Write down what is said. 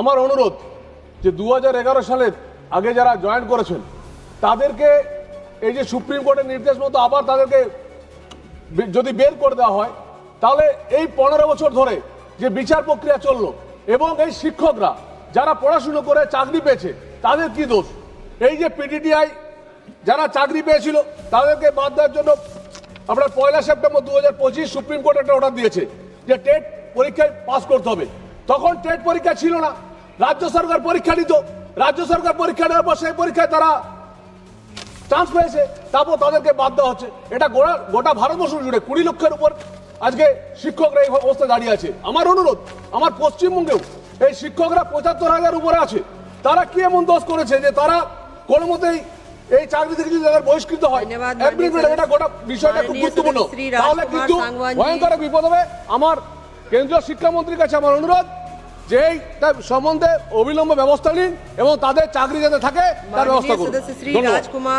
আমার অনুরোধ যে দু হাজার এগারো সালের আগে যারা জয়েন করেছেন, তাদেরকে এই যে সুপ্রিম কোর্টের নির্দেশ মতো আবার তাদেরকে যদি বের করে দেওয়া হয়, তাহলে এই পনেরো বছর ধরে যে বিচার প্রক্রিয়া চলল এবং এই শিক্ষকরা যারা পড়াশুনো করে চাকরি পেয়েছে, তাদের কি দোষ? এই যে পিডিটিআই যারা চাকরি পেয়েছিল, তাদেরকে বাদ দেওয়ার জন্য আপনার পয়লা সেপ্টেম্বর দু হাজার পঁচিশ সুপ্রিম কোর্ট একটা অর্ডার দিয়েছে যে টেট পরীক্ষায় পাস করতে হবে। তখন টেট পরীক্ষা ছিল না। রাজ্য সরকার পরীক্ষা নিত। রাজ্য সরকার পরীক্ষা নেওয়ার পর সেই পরীক্ষায় তারা চান্স পেয়েছে। তারপর তাদেরকে বাদ দেওয়া হচ্ছে। এটা গোটা গোটা ভারতবর্ষ জুড়ে কুড়ি লক্ষের উপর আজকে শিক্ষকরা এই অবস্থায় দাঁড়িয়ে আছে। আমার অনুরোধ আমার পশ্চিমবঙ্গেও এই শিক্ষকরা পঁচাত্তর হাজার উপরে আছে। তারা কি এমন দোষ করেছে যে তারা কোনো মতেই এই চাকরি থেকে যদি তাদের বহিষ্কৃত হয়? এটা গোটা বিষয়টা খুব গুরুত্বপূর্ণ। তাহলে কিন্তু ভয়ঙ্কর বিপদ হবে। আমার কেন্দ্রীয় শিক্ষামন্ত্রীর কাছে আমার অনুরোধ যেই তার সম্বন্ধে অবিলম্ব ব্যবস্থা নিন এবং তাদের চাকরি যাতে থাকে তার ব্যবস্থা করুন। শ্রী রাজকুমার